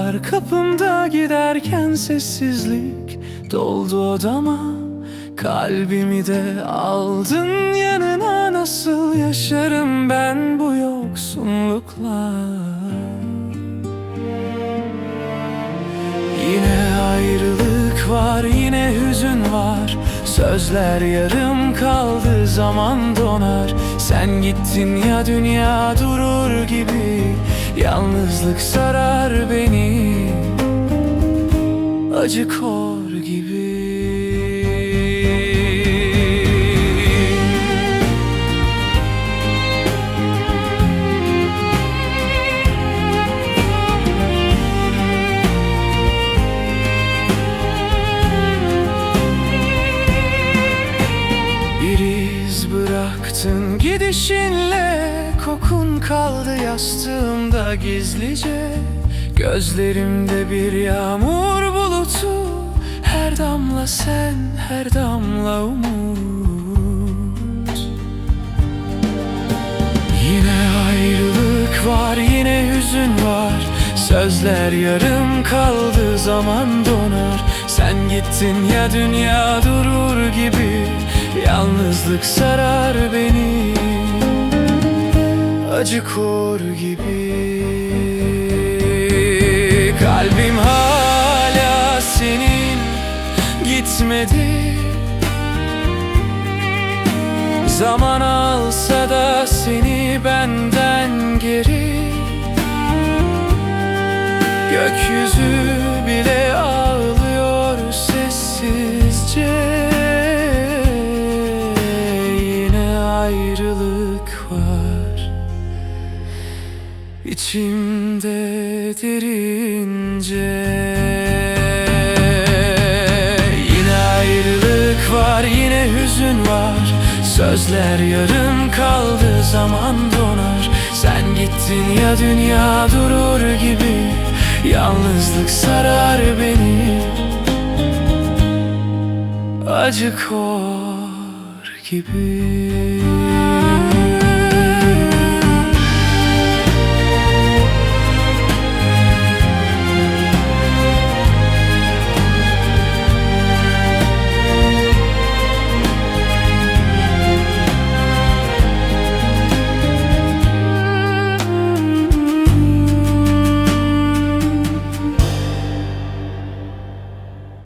Var kapımda giderken sessizlik doldu odama. Kalbimi de aldın yanına nasıl yaşarım ben bu yoksunlukla? Yine ayrılık var yine hüzün var. Sözler yarım kaldı zaman donar. Sen gittin ya dünya durur gibi. Yalnızlık sarar beni Acı kor gibi. Bıraktın gidişinle Kokun kaldı yastığımda gizlice. Gözlerimde bir yağmur bulutu Her damla sen, her damla umut. Yine ayrılık var, yine hüzün var. Sözler yarım kaldı, zaman donar. Sen gittin ya dünya durur gibi. Yalnızlık sarar beni. Acı kor gibi gitmedi. Zaman alsa da seni benden geri. Gökyüzü bile ağlıyor sessizce. Yine ayrılık var. İçimde derince hüzün var. Sözler yarım kaldı zaman donar. Sen gittin ya dünya durur gibi. Yalnızlık sarar beni. Acı kor gibi